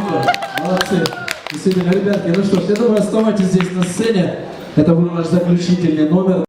Супер, молодцы. Действительно, ребятки, ну что ж, я думаю, оставайтесь здесь на сцене. Это был наш заключительный номер.